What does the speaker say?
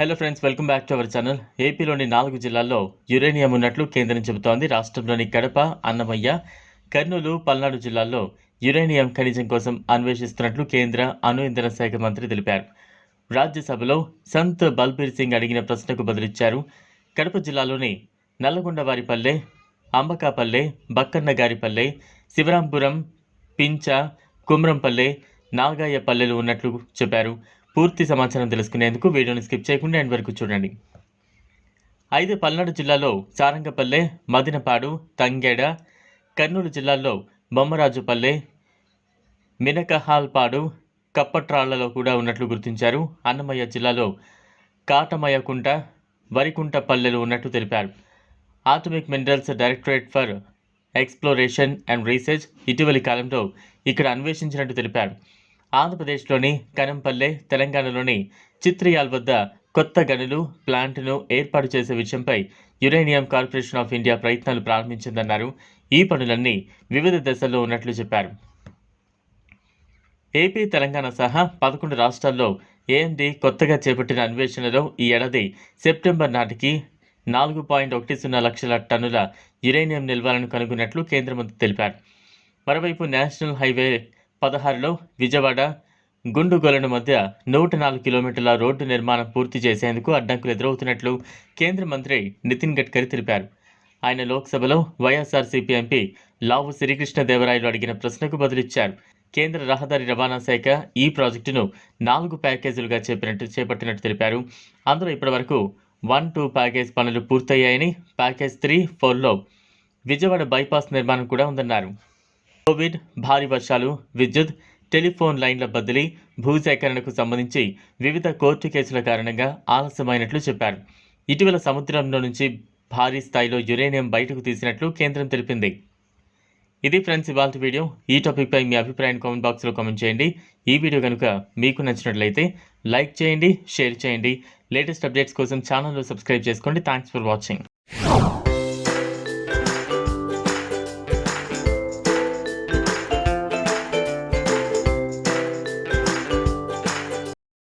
Hello friends welcome back to our channel ఏపీలోని నాలుగు జిల్లాల్లో యురేనియం ఉన్నట్లు కేంద్రం చెబుతోంది. రాష్ట్రంలోని కడప అన్నమయ్య కర్నూలు పల్నాడు జిల్లాల్లో యురేనియం ఖనిజం కోసం అన్వేషిస్తున్నట్లు కేంద్ర అణు ఇంధన శాఖ మంత్రి తెలిపారు. రాజ్యసభలో సంత్ బల్బీర్ సింగ్ అడిగిన ప్రశ్నకు బదులిచ్చారు. కడప జిల్లాలోని నల్లగొండవారిపల్లె అంబకాపల్లె బక్కన్నగారిపల్లె శివరాంపురం పించ కుమ్రంపల్లె నాగాయపల్లెలు ఉన్నట్లు చెప్పారు. పూర్తి సమాచారం తెలుసుకునేందుకు వీడియోని స్కిప్ చేయకుండా ఎండ్ వరకు చూడండి. ఐదు పల్నాడు జిల్లాలో సారంగపల్లె మదినపాడు తంగేడ కర్నూలు జిల్లాల్లో బొమ్మరాజుపల్లె మినకహాల్పాడు కప్పట్రాళ్ళలో కూడా ఉన్నట్లు గుర్తించారు. అన్నమయ్య జిల్లాలో కాటమయ్యకుంట వరికుంట పల్లెలు ఉన్నట్లు తెలిపారు. Atomic minerals directorate for exploration and research ఇటీవలి కాలంలో ఇక్కడ అన్వేషించినట్టు తెలిపారు. ఆంధ్రప్రదేశ్లోని కనంపల్లె తెలంగాణలోని చిత్రియాల్ వద్ద కొత్త గనులు ప్లాంట్ను ఏర్పాటు చేసే విషయంపై యురేనియం కార్పొరేషన్ ఆఫ్ ఇండియా ప్రయత్నాలు ప్రారంభించిందన్నారు. ఈ పనులన్నీ వివిధ దశల్లో ఉన్నట్లు చెప్పారు. ఏపీ తెలంగాణ సహా పదకొండు రాష్ట్రాల్లో ఏఎండి కొత్తగా చేపట్టిన అన్వేషణలో ఈ ఏడాది సెప్టెంబర్ నాటికి నాలుగు పాయింట్ ఒకటి సున్నా లక్షల టన్నుల యురేనియం నిల్వలను కనుగొన్నట్లు కేంద్ర మంత్రి తెలిపారు. మరోవైపు నేషనల్ హైవే పదహారులో విజయవాడ గుండుగొలను మధ్య నూట నాలుగు కిలోమీటర్ల రోడ్డు నిర్మాణం పూర్తి చేసేందుకు అడ్డంకులు ఎదురవుతున్నట్లు కేంద్ర మంత్రి నితిన్ గడ్కరీ తెలిపారు. ఆయన లోక్సభలో వైఎస్ఆర్సీపీ ఎంపీ లావు శ్రీకృష్ణదేవరాయలు అడిగిన ప్రశ్నకు బదులిచ్చారు. కేంద్ర రహదారి రవాణా శాఖ ఈ ప్రాజెక్టును నాలుగు ప్యాకేజీలుగా చేపినట్టు చేపట్టినట్టు తెలిపారు. అందులో ఇప్పటివరకు వన్ టూ ప్యాకేజ్ పనులు పూర్తయ్యాయని ప్యాకేజ్ త్రీ ఫోర్లో విజయవాడ బైపాస్ నిర్మాణం కూడా ఉందన్నారు. కోవిడ్ భారీ వర్షాలు విద్యుత్ టెలిఫోన్ లైన్ల బదిలీ భూసేకరణకు సంబంధించి వివిధ కోర్టు కేసుల కారణంగా ఆలస్యమైనట్లు చెప్పారు. ఇటీవల సముద్రంలో నుంచి భారీ స్థాయిలో యురేనియం బయటకు తీసినట్లు కేంద్రం తెలిపింది. ఇది ఫ్రెండ్స్ ఇవాళ వీడియో. ఈ టాపిక్పై మీ అభిప్రాయాన్ని కామెంట్ బాక్స్లో కామెంట్ చేయండి. ఈ వీడియో కనుక మీకు నచ్చినట్లయితే లైక్ చేయండి షేర్ చేయండి. లేటెస్ట్ అప్డేట్స్ కోసం ఛానల్లో సబ్స్క్రైబ్ చేసుకోండి. Thanks for watching.